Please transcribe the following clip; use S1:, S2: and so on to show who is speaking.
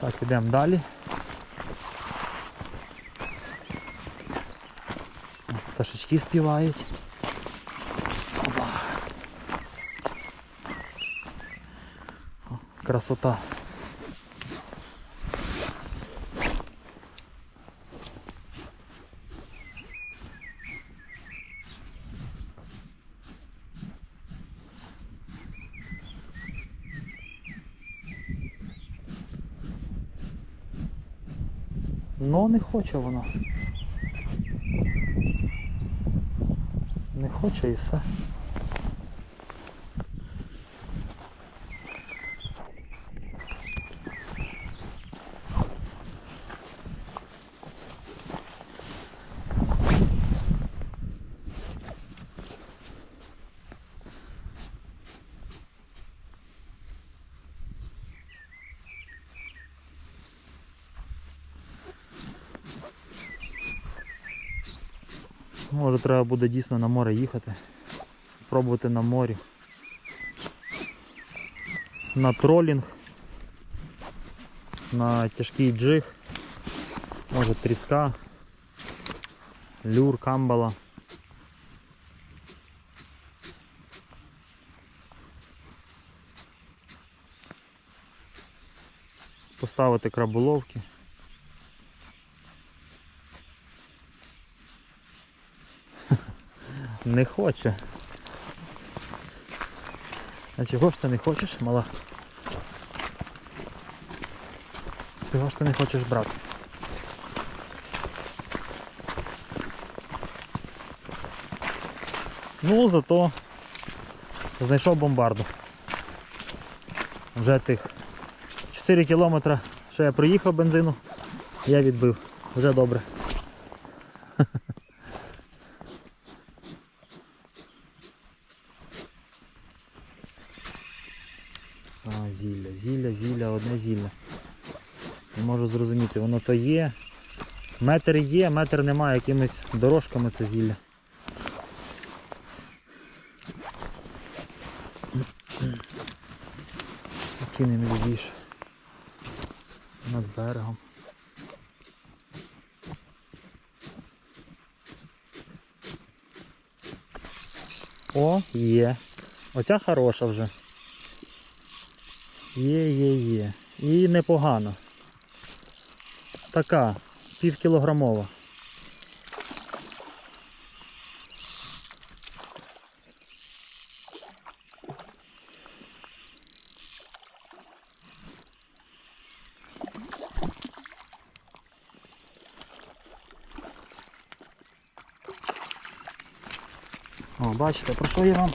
S1: Так, ідемо далі. Пташечки співають. Опа. Красота. Ну, не хоче вона. Не хоче і все. Може треба буде дійсно на море їхати. Пробувати на морі. На тролінг. На тяжкий джиг. Може тріска. Люр, камбала. Поставити краболовки. Не хоче. А чого ж ти не хочеш, мала? Чого ж ти не хочеш брати? Ну, зато знайшов бомбарду. Вже тих 4 кілометри, що я проїхав бензину, я відбив. Вже добре. А, зілля, зілля, зілля, одне зілля. Не можу зрозуміти, воно то є. Метр є, метр немає, якимись дорожками це зілля. Кинемо лівіше. Над берегом. О, є. Оця хороша вже. Є, є, є. І непогано. Така, півкілограмова. О, бачите, про що я вам